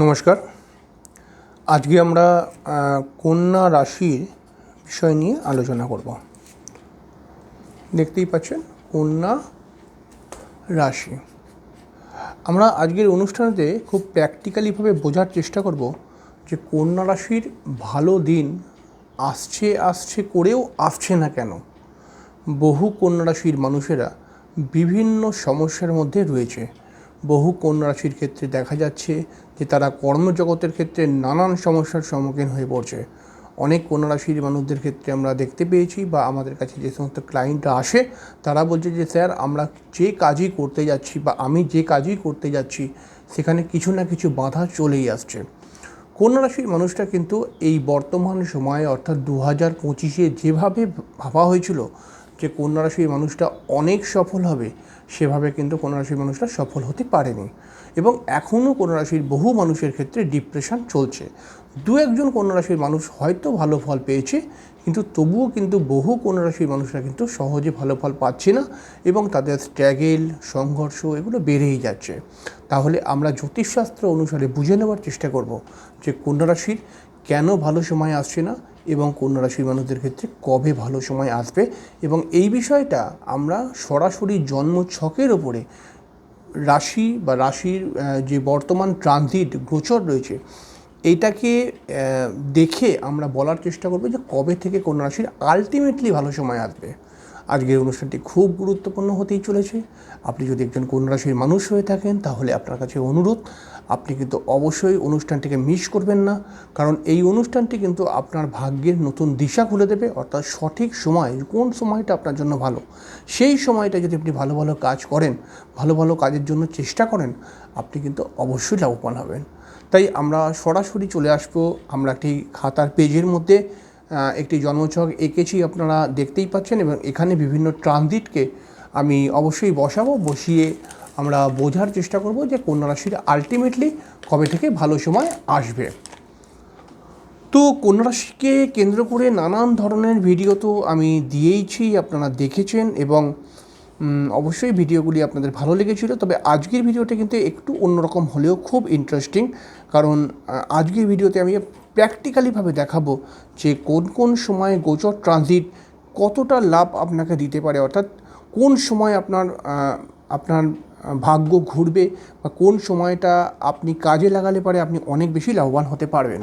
নমস্কার। আজকে আমরা কন্যা রাশির বিষয় নিয়ে আলোচনা করব। দেখতেই পাচ্ছেন, কন্যা রাশি। আমরা আজকের অনুষ্ঠানেতে খুব প্র্যাকটিক্যালিভাবে বোঝার চেষ্টা করব যে কন্যা রাশির ভালো দিন আসছে আসছে করেও আসছে না কেন? বহু কন্যা রাশির মানুষেরা বিভিন্ন সমস্যার মধ্যে রয়েছে। বহু কন্যা রাশির ক্ষেত্রে দেখা যাচ্ছে যে তারা কর্মজগতের ক্ষেত্রে নানান সমস্যার সম্মুখীন হয়ে পড়ছে। অনেক রাশির মানুষদের ক্ষেত্রে আমরা দেখতে পেয়েছি বা আমাদের কাছে যে সমস্ত ক্লায়েন্টরা আসে, তারা বলছে যে, স্যার, আমরা যে কাজই করতে যাচ্ছি বা আমি যে কাজই করতে যাচ্ছি, সেখানে কিছু না কিছু বাধা চলেই আসছে। রাশির মানুষটা কিন্তু এই বর্তমান সময়ে, অর্থাৎ দু হাজার পঁচিশে যেভাবে ভাবা হয়েছিল যে রাশির মানুষটা অনেক সফল হবে, সেভাবে কিন্তু রাশির মানুষটা সফল হতে পারেনি। এবং এখনও কন্যা রাশির বহু মানুষের ক্ষেত্রে ডিপ্রেশন চলছে। দু একজন কন্যা রাশির মানুষ হয়তো ভালো ফল পেয়েছে, কিন্তু তবুও কিন্তু বহু কন্যা রাশির মানুষরা কিন্তু সহজে ভালো ফল পাচ্ছে না এবং তাদের স্ট্র্যাগেল সংঘর্ষ এগুলো বেড়েই যাচ্ছে। তাহলে আমরা জ্যোতিষশাস্ত্র অনুসারে বুঝে নেওয়ার চেষ্টা করব যে কন্যা রাশির কেন ভালো সময় আসছে না এবং কন্যা রাশির মানুষদের ক্ষেত্রে কবে ভালো সময় আসবে এবং এই বিষয়টা আমরা সরাসরি জন্ম ছকের ওপরে রাশি বা রাশির যে বর্তমান ট্রানজিট গোচর রয়েছে এইটাকে দেখে আমরা বলার চেষ্টা করব যে কবে থেকে কোন রাশির আলটিমেটলি ভালো সময় আসবে। আজকের অনুষ্ঠানটি খুব গুরুত্বপূর্ণ হতেই চলেছে। আপনি যদি একজন কোন রাশির মানুষ হয়ে থাকেন, তাহলে আপনার কাছে অনুরোধ আপনি কিন্তু অবশ্যই অনুষ্ঠানটিকে মিস করবেন না। কারণ এই অনুষ্ঠানটি কিন্তু আপনার ভাগ্যের নতুন দিশা খুলে দেবে, অর্থাৎ সঠিক সময়, কোন সময়টা আপনার জন্য ভালো, সেই সময়টা যদি আপনি ভালো ভালো কাজ করেন, ভালো ভালো কাজের জন্য চেষ্টা করেন, আপনি কিন্তু অবশ্যই লাভবান হবেন। তাই আমরা সরাসরি চলে আসব, আমরা একটি খাতার পেজের মধ্যে একটি জন্মছক এঁকেছি আপনারা দেখতেই পাচ্ছেন এবং এখানে বিভিন্ন ট্রানজিটকে আমি অবশ্যই বসাবো, বসিয়ে আমরা বোঝার চেষ্টা করব যে কন্যা রাশির আলটিমেটলি কবে থেকে ভালো সময় আসবে। তো কন্যা রাশিকে কেন্দ্র করে নানান ধরনের ভিডিও তো আমি দিয়েইছি, আপনারা দেখেছেন এবং অবশ্যই ভিডিওগুলি আপনাদের ভালো লেগেছিল। তবে আজকের ভিডিওটা কিন্তু একটু অন্যরকম হলেও খুব ইন্টারেস্টিং কারণ আজকের ভিডিওতে আমি প্র্যাকটিক্যালিভাবে দেখাবো যে কোন কোন সময়ে গোচর ট্রানজিট কতটা লাভ আপনাকে দিতে পারে। অর্থাৎ কোন সময় আপনার আপনার ভাগ্য ঘুরবে বা কোন সময়টা আপনি কাজে লাগালে পারে আপনি অনেক বেশি লাভবান হতে পারবেন।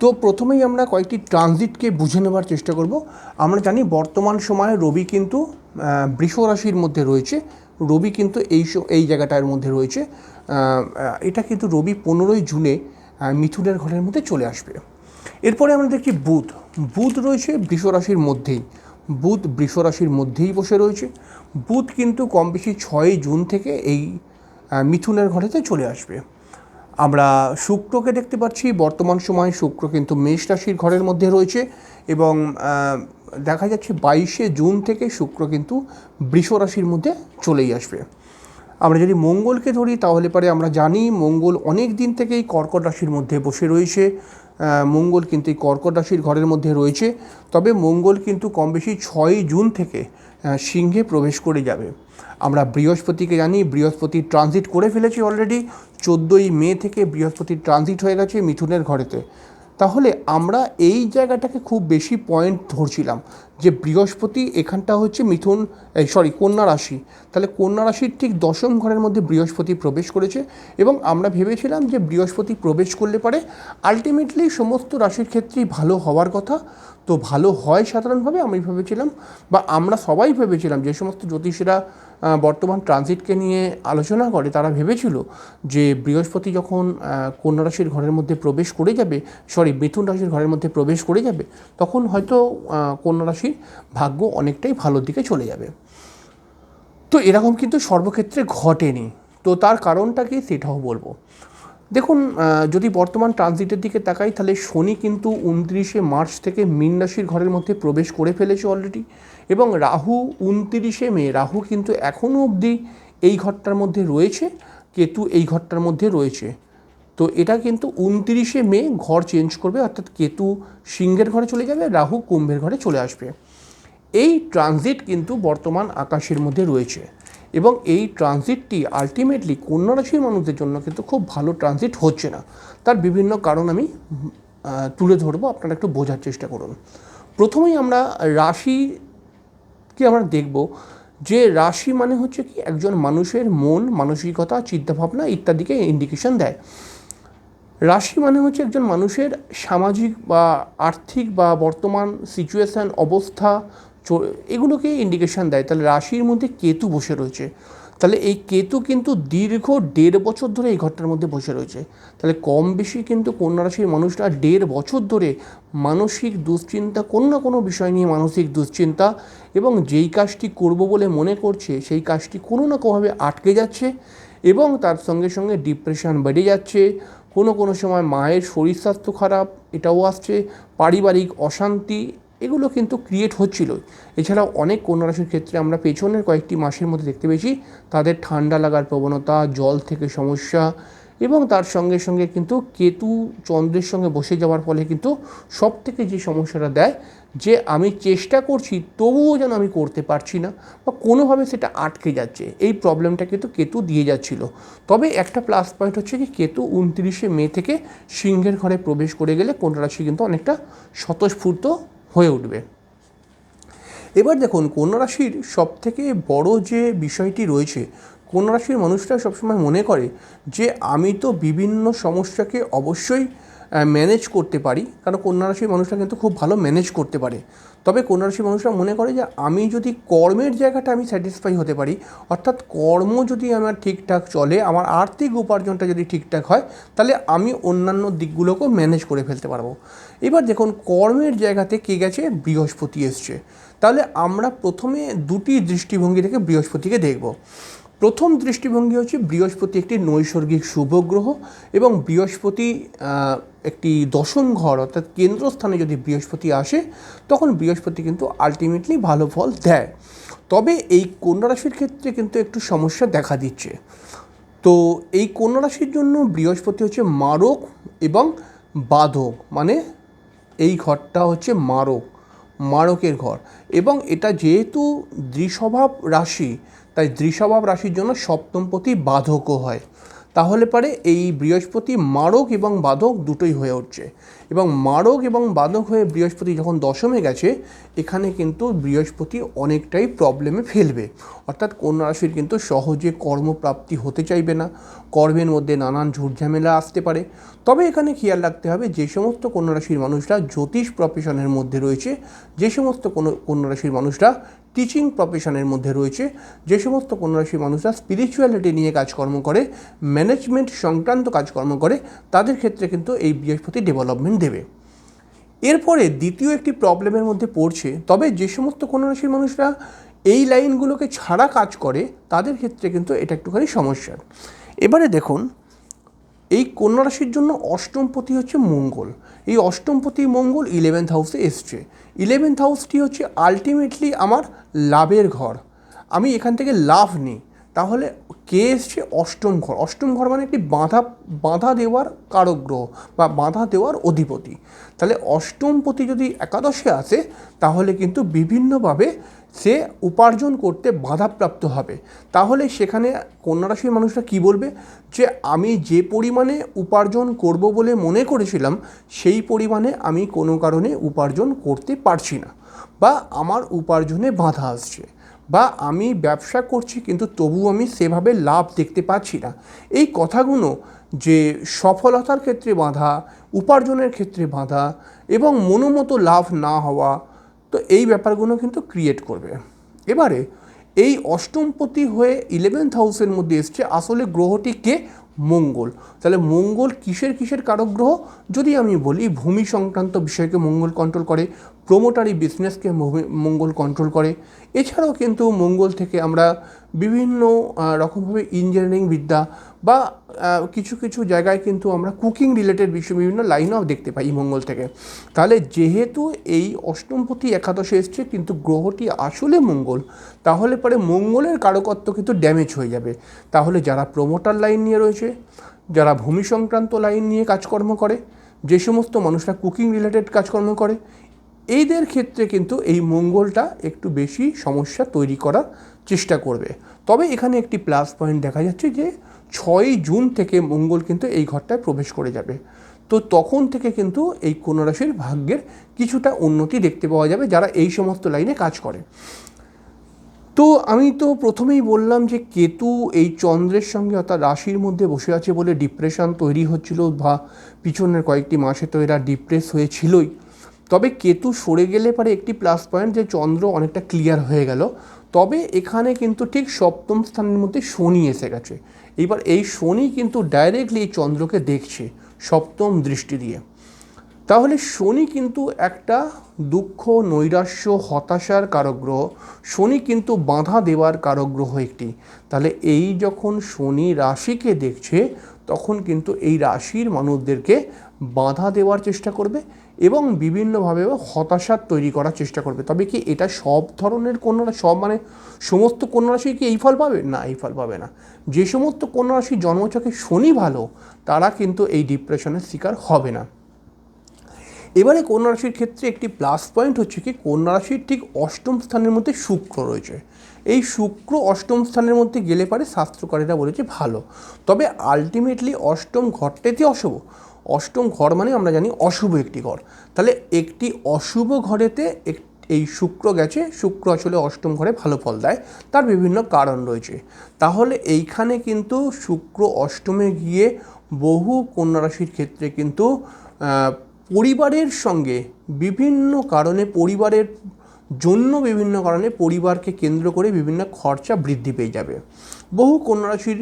তো প্রথমেই আমরা কয়েকটি ট্রানজিটকে বুঝে নেওয়ার চেষ্টা করব। আমরা জানি বর্তমান সময়ে রবি কিন্তু বৃষ রাশির মধ্যে রয়েছে। রবি কিন্তু এই এই জায়গাটার মধ্যে রয়েছে। এটা কিন্তু রবি পনেরোই জুনে মিথুনের ঘরের মধ্যে চলে আসবে। এরপরে আমরা দেখছি বুধ। বুধ রয়েছে বৃষ রাশির মধ্যেই। বুধ বৃষ রাশির মধ্যেই বসে রয়েছে। বুধ কিন্তু কম বেশি ছয়ই জুন থেকে এই মিথুনের ঘরেতে চলে আসবে। আমরা শুক্রকে দেখতে পাচ্ছি, বর্তমান সময়ে শুক্র কিন্তু মেষ রাশির ঘরের মধ্যে রয়েছে এবং দেখা যাচ্ছে বাইশে জুন থেকে শুক্র কিন্তু বৃষ রাশির মধ্যে চলেই আসবে। আমরা যদি মঙ্গলকে ধরি, তাহলে পরে আমরা জানি মঙ্গল অনেক দিন থেকেই কর্কট রাশির মধ্যে বসে রয়েছে। মঙ্গল কিন্তু এই কর্কট রাশির ঘরের মধ্যে রয়েছে। তবে মঙ্গল কিন্তু কম বেশি ছয়ই জুন থেকে সিংহে প্রবেশ করে যাবে। আমরা বৃহস্পতিকে জানি, বৃহস্পতি ট্রানজিট করে ফেলেছি অলরেডি চোদ্দোই মে থেকে বৃহস্পতি ট্রানজিট হয়ে গেছে মিথুনের ঘরেতে। তাহলে আমরা এই জায়গাটাকে খুব বেশি পয়েন্ট ধরছিলাম যে বৃহস্পতি এখানটা হচ্ছে মিথুন সরি কন্যা রাশি। তাহলে কন্যা রাশির ঠিক দশম ঘরের মধ্যে বৃহস্পতি প্রবেশ করেছে এবং আমরা ভেবেছিলাম যে বৃহস্পতি প্রবেশ করলে পারে আলটিমেটলি সমস্ত রাশির ক্ষেত্রেই ভালো হওয়ার কথা। তো ভালো হয় সাধারণভাবে, আমি ভেবেছিলাম, বা আমরা সবাই ভেবেছিলাম, যে সমস্ত জ্যোতিষীরা বর্তমান ট্রানজিটকে নিয়ে আলোচনা করে, তারা ভেবেছিল যে বৃহস্পতি যখন কন্যা রাশির ঘরের মধ্যে প্রবেশ করে যাবে সরি মিথুন রাশির ঘরের মধ্যে প্রবেশ করে যাবে, তখন হয়তো কন্যা রাশির ভাগ্য অনেকটাই ভালোর দিকে চলে যাবে। তো এরকম কিন্তু সর্বক্ষেত্রে ঘটেনি। তো তার কারণটা কি সেটাও বলব। দেখুন যদি বর্তমান ট্রানজিটের দিকে তাকাই, তাহলে শনি কিন্তু উনত্রিশে মার্চ থেকে মীন রাশির ঘরের মধ্যে প্রবেশ করে ফেলেছে অলরেডি এবং রাহু উনত্রিশে মে, রাহু কিন্তু এখনও অবধি এই ঘরটার মধ্যে রয়েছে, কেতু এই ঘরটার মধ্যে রয়েছে। তো এটা কিন্তু উনত্রিশে মে ঘর চেঞ্জ করবে, অর্থাৎ কেতু সিংহের ঘরে চলে যাবে, রাহু কুম্ভের ঘরে চলে আসবে। এই ট্রানজিট কিন্তু বর্তমান আকাশের মধ্যে রয়েছে। এবং এই ট্রানজিটটি আলটিমেটলি কন্যা রাশির মানুষদের জন্য কিন্তু খুব ভালো ট্রানজিট হচ্ছে না। তার বিভিন্ন কারণ আমি তুলে ধরবো, আপনারা একটু বোঝার চেষ্টা করুন। প্রথমেই আমরা রাশিকে আমরা দেখব, যে রাশি মানে হচ্ছে কি একজন মানুষের মন, মানসিকতা, চিন্তাভাবনা ইত্যাদিকে ইন্ডিকেশন দেয়। রাশি মানে হচ্ছে একজন মানুষের সামাজিক বা আর্থিক বা বর্তমান সিচুয়েশান অবস্থা এগুলোকে ইন্ডিকেশন দেয়। তাহলে রাশির মধ্যে কেতু বসে রয়েছে। তাহলে এই কেতু কিন্তু দীর্ঘ দেড় বছর ধরে এই ঘরটার মধ্যে বসে রয়েছে। তাহলে কম বেশি কিন্তু কন্যা রাশির মানুষরা দেড় বছর ধরে মানসিক দুশ্চিন্তা, কোনো না কোনো বিষয় নিয়ে মানসিক দুশ্চিন্তা এবং যেই কাজটি করব বলে মনে করছে, সেই কাজটি কোনো না কোনোভাবে আটকে যাচ্ছে এবং তার সঙ্গে সঙ্গে ডিপ্রেশন বেড়ে যাচ্ছে। কোনো কোনো সময় মায়ের শরীর স্বাস্থ্য খারাপ, এটাও আসছে। পারিবারিক অশান্তি এগুলো কিন্তু ক্রিয়েট হচ্ছিল এছাড়াও অনেক কন্যা রাশির ক্ষেত্রে আমরা পেছনের কয়েকটি মাসের মধ্যে দেখতে পেয়েছি, তাদের ঠান্ডা লাগার প্রবণতা, জল থেকে সমস্যা এবং তার সঙ্গে সঙ্গে কিন্তু কেতু চন্দ্রের সঙ্গে বসে যাওয়ার ফলে কিন্তু সব থেকে যে সমস্যাটা দেয়, যে আমি চেষ্টা করছি তবুও যেন আমি করতে পারছি না বা কোনোভাবে সেটা আটকে যাচ্ছে। এই প্রবলেমটা কিন্তু কেতু দিয়ে যাচ্ছিল। তবে একটা প্লাস পয়েন্ট হচ্ছে কি কেতু উনত্রিশে মে থেকে সিংহের ঘরে প্রবেশ করে গেলে কন্যা রাশি কিন্তু অনেকটা স্বতঃস্ফূর্ত হয়ে উঠবে। এবার দেখুন, কন্যা রাশির সব থেকে বড় যে বিষয়টি রয়েছে, কন্যা রাশির মানুষরা সবসময় মনে করে যে, আমি তো বিভিন্ন সমস্যাকে অবশ্যই ম্যানেজ করতে পারি। কারণ কন্যা রাশির মানুষরা কিন্তু খুব ভালো ম্যানেজ করতে পারে। তবে কন্যা রাশির মানুষরা মনে করে যে, আমি যদি কর্মের জায়গাটা আমি স্যাটিসফাই হতে পারি, অর্থাৎ কর্ম যদি আমার ঠিকঠাক চলে, আমার আর্থিক উপার্জনটা যদি ঠিকঠাক হয়, তাহলে আমি অন্যান্য দিকগুলোকেও ম্যানেজ করে ফেলতে পারব। এবার দেখুন, কর্মের জায়গাতে কে গেছে? বৃহস্পতি এসছে। তাহলে আমরা প্রথমে দুটি দৃষ্টিভঙ্গি থেকে বৃহস্পতিকে দেখব। প্রথম দৃষ্টিভঙ্গি হচ্ছে বৃহস্পতি একটি নৈসর্গিক শুভ গ্রহ এবং বৃহস্পতি একটি দশম ঘর, অর্থাৎ কেন্দ্রস্থানে যদি বৃহস্পতি আসে, তখন বৃহস্পতি কিন্তু আলটিমেটলি ভালো ফল দেয়। তবে এই কন্যা রাশির ক্ষেত্রে কিন্তু একটু সমস্যা দেখা দিচ্ছে। তো এই কন্যা রাশির জন্য বৃহস্পতি হচ্ছে মারক এবং বাধক মানে এই ঘরটা হচ্ছে মারক, মারকের ঘর। এবং এটা যেহেতু দ্বিস্বভাব রাশি, তাই দ্বিস্বভাব রাশির জন্য সপ্তমপতি বাধকও হয়। তাহলে পারে এই বৃহস্পতি মারক এবং বাধক দুটোই হয়ে উঠছে। এবং মারক এবং বাধক হয়ে বৃহস্পতি যখন দশমে গেছে, এখানে কিন্তু বৃহস্পতি অনেকটাই প্রবলেমে ফেলবে। অর্থাৎ কন্যা রাশির কিন্তু সহজে কর্মপ্রাপ্তি হতে চাইবে না। কর্মের মধ্যে নানান ঝুটঝামেলা আসতে পারে। তবে এখানে খেয়াল রাখতে হবে, যে সমস্ত কন্যা রাশির মানুষরা জ্যোতিষ প্রফেশনের মধ্যে রয়েছে, যে সমস্ত কোনো কন্যা রাশির মানুষরা টিচিং প্রফেশনের মধ্যে রয়েছে। যে সমস্ত কন্যা রাশির মানুষরা স্পিরিচুয়ালিটি নিয়ে কাজকর্ম করে ম্যানেজমেন্ট সংক্রান্ত কাজকর্ম করে, তাদের ক্ষেত্রে কিন্তু এই বৃহস্পতি ডেভেলপমেন্ট দেবে। এরপরে দ্বিতীয় একটি প্রবলেমের মধ্যে পড়ছে, তবে যে সমস্ত কন্যা রাশির মানুষরা এই লাইনগুলোকে ছাড়া কাজ করে, তাদের ক্ষেত্রে কিন্তু এটা একটুখানি সমস্যার এবারে দেখুন এই কন্যা রাশির জন্য অষ্টমপতি হচ্ছে মঙ্গল। এই অষ্টমপতি মঙ্গল ইলেভেন্থ হাউসে এসছে। ইলেভেন্থ হাউসটি হচ্ছে আলটিমেটলি আমার লাভের ঘর। আমি এখান থেকে লাভ নিই। তাহলে কে এসছে? অষ্টম ঘর। অষ্টম ঘর মানে একটি বাঁধা বাঁধা দেওয়ার কারগ্রহ বা বাঁধা দেওয়ার অধিপতি। তাহলে অষ্টমপতি যদি একাদশে আসে, তাহলে কিন্তু বিভিন্নভাবে সে উপার্জন করতে বাধাপ্রাপ্ত হবে। তাহলে সেখানে কন্যা রাশির মানুষরা কী বলবে? যে আমি যে পরিমাণে উপার্জন করব বলে মনে করেছিলাম, সেই পরিমাণে আমি কোনো কারণে উপার্জন করতে পারছি না। বা আমার উপার্জনে বাধা আসছে। বা আমি ব্যবসা করছি কিন্তু তবু আমি সেভাবে লাভ দেখতে পাচ্ছি না। এই কথাগুলো যে সফলতার ক্ষেত্রে বাধা, উপার্জনের ক্ষেত্রে বাধা এবং মনোমতো লাভ না হওয়া তো এই ব্যাপারগুলো কিন্তু ক্রিয়েট করবে। এবারে এই অষ্টমপতি হয়ে ইলেভেন্থ হাউসের মধ্যে এসছে আসলে গ্রহটি কে? মঙ্গল। তাহলে মঙ্গল কিসের কিসের কারক গ্রহ? যদি আমি বলি ভূমি সংক্রান্ত বিষয়কে মঙ্গল কন্ট্রোল করে প্রোমোটারি বিজনেসকে মঙ্গল কন্ট্রোল করে। এছাড়াও কিন্তু মঙ্গল থেকে আমরা বিভিন্ন রকমভাবে ইঞ্জিনিয়ারিং বিদ্যা বা কিছু কিছু জায়গায় কিন্তু আমরা কুকিং রিলেটেড বিষয় বিভিন্ন লাইনও দেখতে পাই মঙ্গল থেকে। তাহলে যেহেতু এই অষ্টমপতি একাদশে এসছে, কিন্তু গ্রহটি আসলে মঙ্গল, তাহলে পরে মঙ্গলের কারকত্ব কিন্তু ড্যামেজ হয়ে যাবে। তাহলে যারা প্রোমোটার লাইন নিয়ে রয়েছে, যারা ভূমি সংক্রান্ত লাইন নিয়ে কাজকর্ম করে, যে সমস্ত মানুষরা কুকিং রিলেটেড কাজকর্ম করে এইদের ক্ষেত্রে কিন্তু এই মঙ্গলটা একটু বেশি সমস্যা তৈরি করার চেষ্টা করবে। তবে এখানে একটি প্লাস পয়েন্ট দেখা যাচ্ছে যে ছয়ই জুন থেকে মঙ্গল কিন্তু এই ঘরটায় প্রবেশ করে যাবে। তো তখন থেকে কিন্তু এই কন্যা রাশির ভাগ্যের কিছুটা উন্নতি দেখতে পাওয়া যাবে যারা এই সমস্ত লাইনে কাজ করে। তো আমি তো প্রথমেই বললাম যে কেতু এই চন্দ্রের সঙ্গে অর্থাৎ রাশির মধ্যে বসে আছে বলে ডিপ্রেশন তৈরি হচ্ছিল বা পিছনের কয়েকটি মাসে তো এরা ডিপ্রেস হয়েছিলই। তবে কেতু সরে গেলে পরে একটি প্লাস পয়েন্ট যে চন্দ্র অনেকটা ক্লিয়ার হয়ে গেল। তবে এখানে কিন্তু ঠিক সপ্তম স্থানের মধ্যে শনি এসে গেছে। এবার এই শনি কিন্তু ডাইরেক্টলি এই চন্দ্রকে দেখছে সপ্তম দৃষ্টি দিয়ে। তাহলে শনি কিন্তু একটা দুঃখ, নৈরাশ্য, হতাশার কারগ্রহ। শনি কিন্তু বাধা দেওয়ার কারগ্রহ একটি। তাহলে এই যখন শনি রাশিকে দেখছে, তখন কিন্তু এই রাশির মানুষদেরকে বাধা দেওয়ার চেষ্টা করবে এবং বিভিন্নভাবে হতাশার তৈরি করার চেষ্টা করবে। তবে কি এটা সব ধরনের কন্যা সব মানে সমস্ত কন্যা কি এই ফল পাবে? না, এই ফল পাবে না। যে সমস্ত কন্যা জন্মচকে শনি ভালো, তারা কিন্তু এই ডিপ্রেশনের শিকার হবে না। এবারে কন্যা রাশির ক্ষেত্রে একটি প্লাস পয়েন্ট হচ্ছে কি, কন্যা রাশির ঠিক অষ্টম স্থানের মধ্যে শুক্র রয়েছে। এই শুক্র অষ্টম স্থানের মধ্যে গেলে পারে শাস্ত্রকারীরা বলেছে ভালো। তবে আলটিমেটলি অষ্টম ঘরটাতে অশুভ? অষ্টম ঘর মানে আমরা জানি অশুভ একটি ঘর। তাহলে একটি অশুভ ঘরেতে এই শুক্র গেছে, শুক্র আসলে অষ্টম ঘরে ভালো ফল দেয়, তার বিভিন্ন কারণ রয়েছে। তাহলে এইখানে কিন্তু শুক্র অষ্টমে গিয়ে বহু কন্যা রাশির ক্ষেত্রে কিন্তু পরিবারের সঙ্গে বিভিন্ন কারণে পরিবারের জন্য বিভিন্ন কারণে পরিবারকে কেন্দ্র করে বিভিন্ন খরচা বৃদ্ধি পেয়ে যাবে। বহু কন্যা রাশির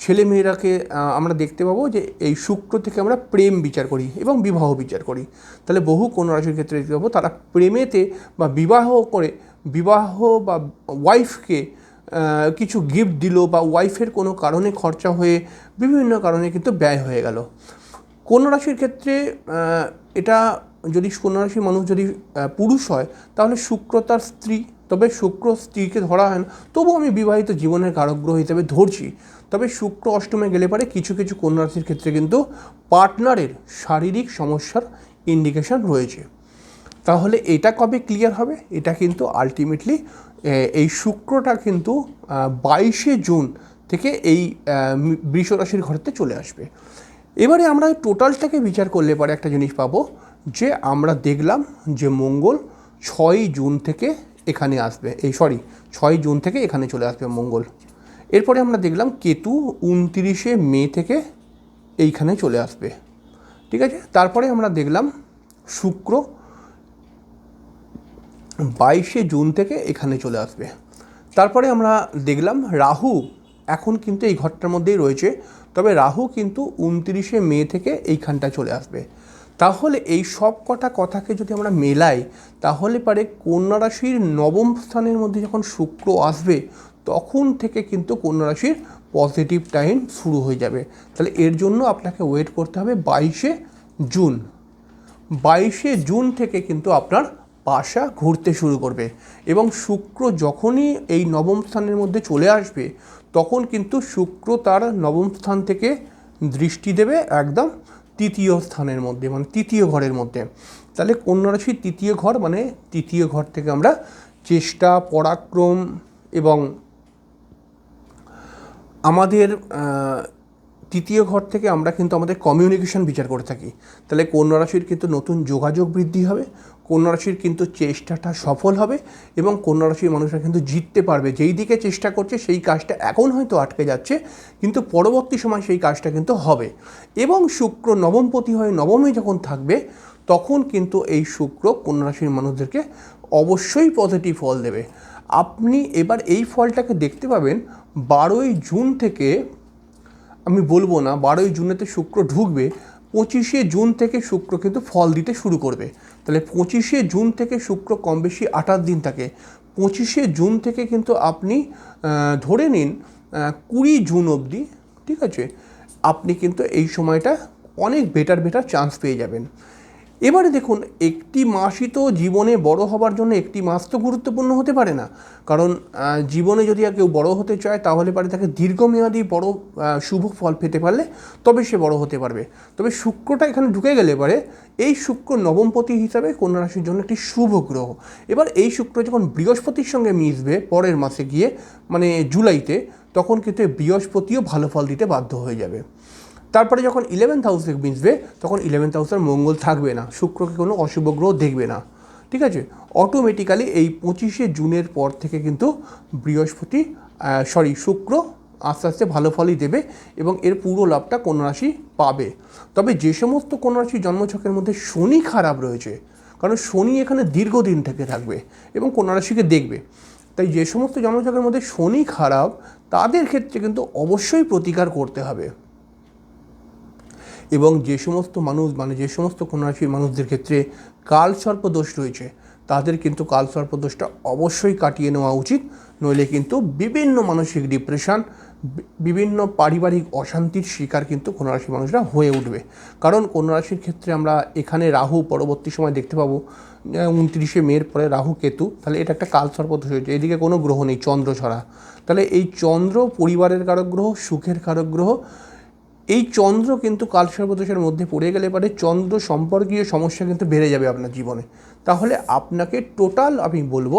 ছেলেমেয়েরাকে আমরা দেখতে পাবো যে এই শুক্র থেকে আমরা প্রেম বিচার করি এবং বিবাহ বিচার করি। তাহলে বহু কোন রাশির ক্ষেত্রে দেখতে পাবো তারা প্রেমেতে বা বিবাহ করে, বিবাহ বা ওয়াইফকে কিছু গিফট দিল বা ওয়াইফের কোনো কারণে খরচা হয়ে বিভিন্ন কারণে কিন্তু ব্যয় হয়ে গেল। কন্যা রাশির ক্ষেত্রে এটা যদি কন্যা রাশির মানুষ যদি পুরুষ হয়, তাহলে শুক্র তার স্ত্রী তবে শুক্র স্ত্রীকে ধরা হয় না। তবু আমি বিবাহিত জীবনের কারগ্রহ হিসেবে ধরছি। তবে শুক্র অষ্টমে গেলে পারে কিছু কিছু কন্যা রাশির ক্ষেত্রে কিন্তু পার্টনারের শারীরিক সমস্যার ইন্ডিকেশন রয়েছে। তাহলে এটা কবে ক্লিয়ার হবে? এটা কিন্তু আলটিমেটলি এই শুক্রটা কিন্তু বাইশে জুন থেকে এই আহ, মি- বৃষ রাশির ঘরেতে চলে আসবে। এবারে আমরা টোটালটাকে বিচার করলে পরে একটা জিনিস পাবো যে আমরা দেখলাম যে মঙ্গল ছয়ই জুন থেকে এখানে আসবে, এই সরি, ছয় জুন থেকে এখানে চলে আসবে মঙ্গল। এরপরে আমরা দেখলাম কেতু উনতিরিশে মে থেকে এইখানে চলে আসবে। ঠিক আছে? তারপরে আমরা দেখলাম শুক্র বাইশে জুন থেকে এখানে চলে আসবে। তারপরে আমরা দেখলাম রাহু এখন কিন্তু এই ঘরটার মধ্যেই রয়েছে, তবে রাহু কিন্তু উনত্রিশে মে থেকে এইখানটা চলে আসবে। তাহলে এই সব কটা কথাকে যদি আমরা মেলাই, তাহলে পারে কন্যা রাশির নবম স্থানের মধ্যে যখন শুক্র আসবে, তখন থেকে কিন্তু কন্যা রাশির পজিটিভ টাইম শুরু হয়ে যাবে। তাহলে এর জন্য আপনাকে ওয়েট করতে হবে বাইশে জুন। বাইশে জুন থেকে কিন্তু আপনার পাশা ঘুরতে শুরু করবে এবং শুক্র যখনই এই নবম স্থানের মধ্যে চলে আসবে, তখন কিন্তু শুক্র তার নবম স্থান থেকে দৃষ্টি দেবে একদম তৃতীয় স্থানের মধ্যে মানে তৃতীয় ঘরের মধ্যে। তাহলে কন্যা রাশির তৃতীয় ঘর মানে তৃতীয় ঘর থেকে আমরা চেষ্টা, পরাক্রম এবং আমাদের তৃতীয় ঘর থেকে আমরা কিন্তু আমাদের কমিউনিকেশন বিচার করে থাকি। তাহলে কন্যা রাশির কিন্তু নতুন যোগাযোগ বৃদ্ধি হবে কন্যা রাশির কিন্তু চেষ্টাটা সফল হবে এবং কন্যা রাশির মানুষরা কিন্তু জিততে পারবে। যেই দিকে চেষ্টা করছে, সেই কাজটা এখন হয়তো আটকে যাচ্ছে, কিন্তু পরবর্তী সময় সেই কাজটা কিন্তু হবে। এবং শুক্র নবমপতি হয়ে নবমে যখন থাকবে, তখন কিন্তু এই শুক্র কন্যা রাশির মানুষদেরকে অবশ্যই পজিটিভ ফল দেবে। আপনি এবার এই ফলটাকে দেখতে পাবেন, বারোই জুন থেকে আমি বলব না, বারোই জুনেতে শুক্র ঢুকবে, পঁচিশে জুন থেকে শুক্র কিন্তু ফল দিতে শুরু করবে। তাহলে পঁচিশে জুন থেকে শুক্র কম বেশি আঠাশ দিন থাকে। পঁচিশে জুন থেকে কিন্তু আপনি ধরে নিন কুড়ি জুন অবধি, ঠিক আছে, আপনি কিন্তু এই সময়টা অনেক বেটার বেটার চান্স পেয়ে যাবেন। এবারে দেখুন, একটি মাসই তো জীবনে বড় হবার জন্য একটি মাস তো গুরুত্বপূর্ণ হতে পারে না। কারণ জীবনে যদি কেউ বড় হতে চায়, তাহলে পারে তাকে দীর্ঘমেয়াদী বড় শুভ ফল পেতে পারলে তবে সে বড় হতে পারবে। তবে শুক্রটা এখানে ঢুকে গেলে পরে এই শুক্র নবমপতি হিসাবে কন্যা রাশির জন্য একটি শুভ গ্রহ। এবার এই শুক্র যখন বৃহস্পতির সঙ্গে মিশবে পরের মাসে গিয়ে মানে জুলাইতে, তখন কিন্তু বৃহস্পতিও ভালো ফল দিতে বাধ্য হয়ে যাবে। তারপরে যখন ইলেভেন্থ হাউসে মিশবে, তখন ইলেভেন্থ হাউসের মঙ্গল থাকবে না, শুক্রকে কোনো অশুভ গ্রহ দেখবে না। ঠিক আছে? অটোমেটিক্যালি এই পঁচিশে জুনের পর থেকে কিন্তু বৃহস্পতি সরি শুক্র আস্তে আস্তে ভালো ফলই দেবে এবং এর পুরো লাভটা কন্যা রাশি পাবে। তবে যে সমস্ত কন্যা রাশি জন্মছকের মধ্যে শনি খারাপ রয়েছে, কারণ শনি এখানে দীর্ঘদিন থেকে থাকবে এবং কন্যা রাশিকে দেখবে। তাই যে সমস্ত জন্মছকের মধ্যে শনি খারাপ, তাদের ক্ষেত্রে কিন্তু অবশ্যই প্রতিকার করতে হবে। এবং যে সমস্ত মানুষ মানে যে সমস্ত কন্যা রাশির মানুষদের ক্ষেত্রে কাল সর্পদোষ রয়েছে, তাদের কিন্তু কাল সর্পদোষটা অবশ্যই কাটিয়ে নেওয়া উচিত। নইলে কিন্তু বিভিন্ন মানসিক ডিপ্রেশন বিভিন্ন পারিবারিক অশান্তির শিকার কিন্তু কন্যা রাশির মানুষরা হয়ে উঠবে। কারণ কন্যা রাশির ক্ষেত্রে আমরা এখানে রাহু পরবর্তী সময় দেখতে পাবো। উনত্রিশে মের পরে রাহু কেতু, তাহলে এটা একটা কাল সর্পদোষ হয়েছে, এদিকে কোনো গ্রহ নেই, চন্দ্র ছড়া। তাহলে এই চন্দ্র পরিবারের কারক গ্রহ, সুখের কারক গ্রহ এই চন্দ্র কিন্তু কালসর্পদোষের মধ্যে পড়ে গেলে পারে চন্দ্র সম্পর্কীয় সমস্যা কিন্তু বেড়ে যাবে আপনার জীবনে। তাহলে আপনাকে টোটাল আমি বলব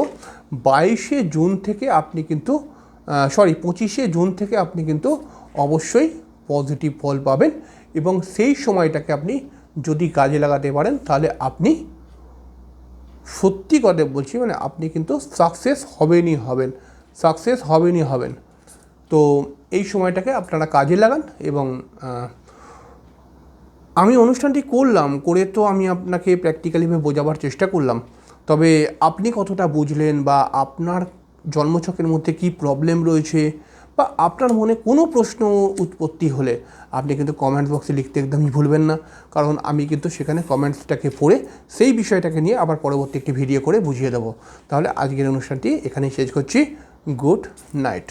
বাইশে জুন থেকে আপনি কিন্তু সরি পঁচিশে জুন থেকে আপনি কিন্তু অবশ্যই পজিটিভ ফল পাবেন এবং সেই সময়টাকে আপনি যদি কাজে লাগাতে পারেন, তাহলে আপনি সত্যি কথা বলছি মানে আপনি কিন্তু সাকসেস হবেনই হবেন সাকসেস হবেনই হবেন। তো এই সময়টাকে আপনারা কাজে লাগান এবং আমি অনুষ্ঠানটি করলাম, করে তো আমি আপনাকে প্র্যাকটিক্যালিভাবে বোঝাবার চেষ্টা করলাম। তবে আপনি কতটা বুঝলেন বা আপনার জন্মছকের মধ্যে কি প্রবলেম রয়েছে বা আপনার মনে কোনো প্রশ্ন উৎপত্তি হলে আপনি কিন্তু কমেন্ট বক্সে লিখতে একদমই ভুলবেন না। কারণ আমি কিন্তু সেখানে কমেন্টসটাকে পড়ে সেই বিষয়টাকে নিয়ে আবার পরবর্তী একটি ভিডিও করে বুঝিয়ে দেবো। তাহলে আজকের অনুষ্ঠানটি এখানেই শেষ করছি। Good night.